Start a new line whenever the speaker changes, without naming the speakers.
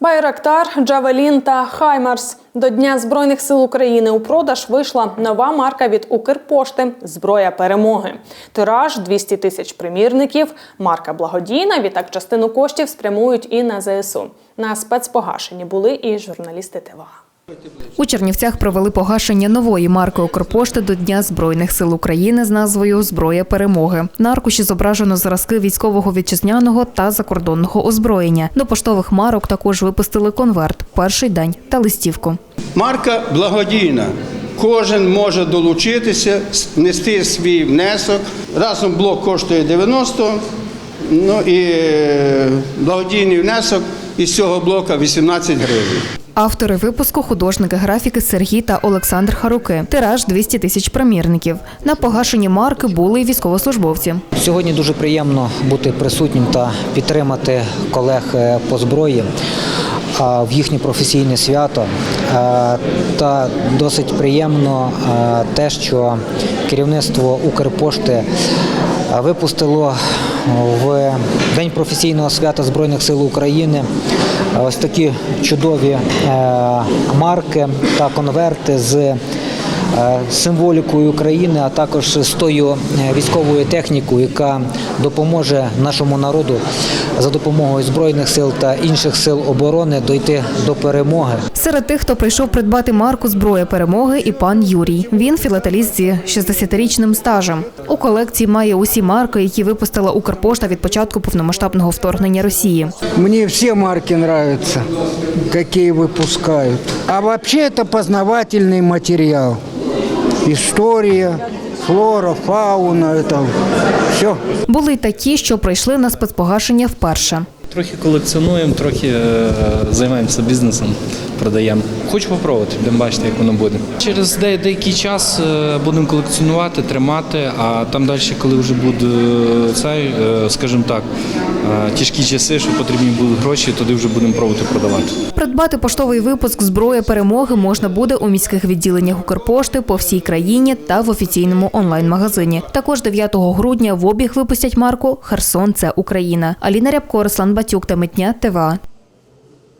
Байрактар, Джавелін та Хаймарс. До Дня Збройних сил України у продаж вийшла нова марка від Укрпошти Зброя перемоги. Тираж 200 тисяч примірників. Марка благодійна. Відтак частину коштів спрямують і на ЗСУ. На спецпогашенні були і журналісти ТВА.
У Чернівцях провели погашення нової марки Укрпошти до Дня Збройних сил України з назвою Зброя перемоги. На аркуші зображено зразки військового вітчизняного та закордонного озброєння. До поштових марок також випустили конверт, перший день та листівку.
Марка благодійна. Кожен може долучитися, нести свій внесок. Разом блок коштує 90, ну і е, благодійний внесок із цього блока 18 гривень.
Автори випуску художники графіки Сергій та Олександр Харуки. Тираж 200 тисяч примірників. На погашенні марки були й військовослужбовці.
Сьогодні дуже приємно бути присутнім та підтримати колег е, по зброї в їхнє професійне свято. Та досить приємно те, що керівництво Укрпошти випустило в День професійного свята Збройних сил України. Ось такі чудові е, марки та конверти з е, символікою України, а також з тою е, військовою технікою, яка допоможе нашому народу за допомогою збройних сил та інших сил оборони дойти до перемоги.
Серед тих, хто прийшов придбати марку Зброя перемоги, і пан Юрій. Він філателіст зі 60-річним стажем. У колекції має усі марки, які випустила Укрпошта від початку повномасштабного вторгнення Росії.
Мне все марки нравятся, какие выпускают. А вообще это познавательный материал. История, флора, фауна, это все.
Були й такі, що прийшли на спецпогашення вперше.
Трохи колекціонуємо, трохи е, займаємося бізнесом, продаємо. Хочу попробувати, будемо бачити, як воно буде. Через деякий час е, будемо колекціонувати, тримати, а там далі, коли вже буде е, цей, е, скажімо так, тяжкі часи, що потрібні будуть гроші, тоді вже будемо пробувати продавати.
Придбати поштовий випуск Зброя перемоги можна буде у міських відділеннях Укрпошти по всій країні та в офіційному онлайн-магазині. Також 9 грудня в обіг випустять марку Херсон це Україна. Аліна Рябко, Руслан Батюк та Митня ТВА.